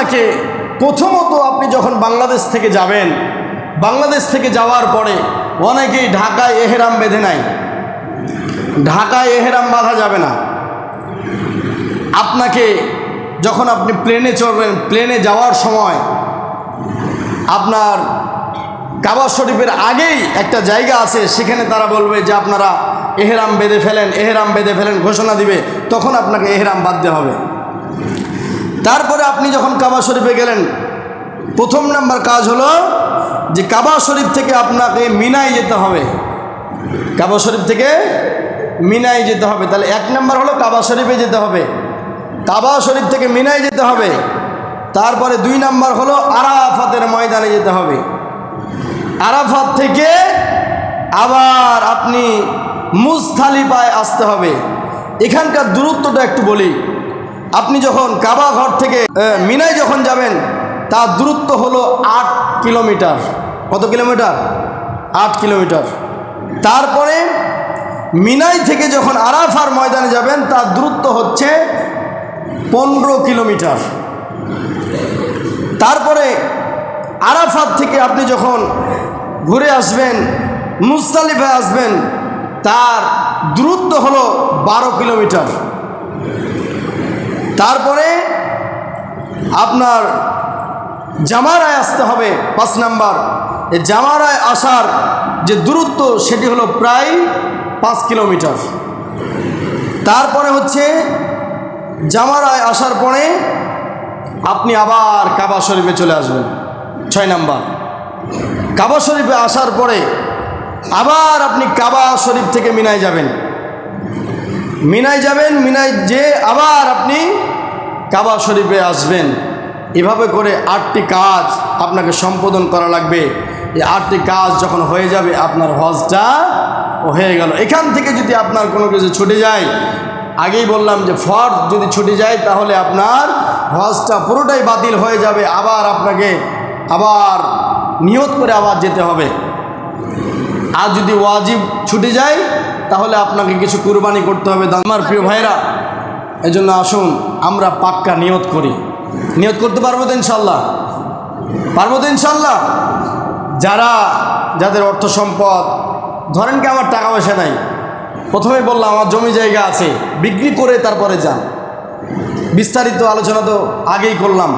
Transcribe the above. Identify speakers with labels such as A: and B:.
A: আপনাকে প্রথমত আপনি যখন বাংলাদেশ থেকে যাবেন, বাংলাদেশ থেকে যাওয়ার পরে অনেকেই ঢাকায় এহেরাম বেঁধে নাই ঢাকায় এহেরাম বাঁধা যাবে না। আপনাকে যখন আপনি প্লেনে চড়বেন, প্লেনে যাওয়ার সময় আপনার কাবা শরীফের আগেই একটা জায়গা আছে, সেখানে তারা বলবে যে আপনারা এহেরাম বেঁধে ফেলেন, এহেরাম বেঁধে ফেলেন ঘোষণা দিবে, তখন আপনাকে এহেরাম বাঁধতে হবে। তারপরে আপনি যখন কাবা শরীফে গেলেন, প্রথম নাম্বার কাজ হলো যে কাবা শরীফ থেকে আপনাকে মিনায় যেতে হবে। কাবা শরীফ থেকে মিনায় যেতে হবে। তাহলে এক নাম্বার হলো কাবা শরীফে যেতে হবে। কাবা শরীফ থেকে মিনায় যেতে হবে। তারপরে দুই নাম্বার হলো আরাফাতের ময়দানে যেতে হবে। আরাফাত থেকে আবার আপনি মুজতালিফায় আসতে হবে। এখানকার দূরত্বটা একটু বলি। আপনি যখন কাবা ঘর থেকে মিনায় যখন যাবেন তার দূরত্ব হলো আট কিলোমিটার। কত কিলোমিটার? আট কিলোমিটার। তারপরে মিনাই থেকে যখন আরাফার ময়দানে যাবেন তার দূরত্ব হচ্ছে পনেরো কিলোমিটার। তারপরে আরাফাত থেকে আপনি যখন ঘুরে আসবেন মুস্তালিফে আসবেন, তার দূরত্ব হলো বারো কিলোমিটার। তারপরে আপনার জামারায় আসতে হবে পাঁচ নাম্বার। এই জামারায় আসার যে দূরত্ব, সেটি হলো প্রায় পাঁচ কিলোমিটার। তারপরে হচ্ছে জামারায় আসার পরে আপনি আবার কাবা শরীফে চলে আসবেন। ছয় নাম্বার। কাবা শরীফে আসার পরে আবার আপনি কাবা শরীফ থেকে মিনায় যাবেন। মিনায় যাবেন, মিনায় যে আবার আপনি কাবা শরীফে আসবেন। এভাবে করে আটটি কাজ আপনাকে সম্পাদন করা লাগবে। এই আটটি কাজ যখন হয়ে যাবে, আপনার হজটা হয়ে গেল। এখান থেকে যদি আপনার কোনো কিছু ছুটে যায়, আগেই বললাম যে ফর যদি ছুটে যায়, তাহলে আপনার হজটা পুরোটাই বাতিল হয়ে যাবে। আবার আপনাকে আবার নিয়ত করে আবার যেতে হবে। আর যদি ওয়াজিব ছুটে যায় তাহলে আপনাকে কিছু কুরবানি করতে হবে আমার প্রিয় ভাইরা এই জন্য আসুন, আমরা পাক্কা নিয়ত করি। নিয়ত করতে পারব তো ইনশাল্লাহ পারব তো ইনশাল্লাহ যারা, যাদের অর্থ সম্পদ, ধরেন কি আমার টাকা পয়সা নাই প্রথমে বললাম আমার জমি জায়গা আছে, বিক্রি করে তারপরে যান। বিস্তারিত আলোচনা তো আগেই করলাম।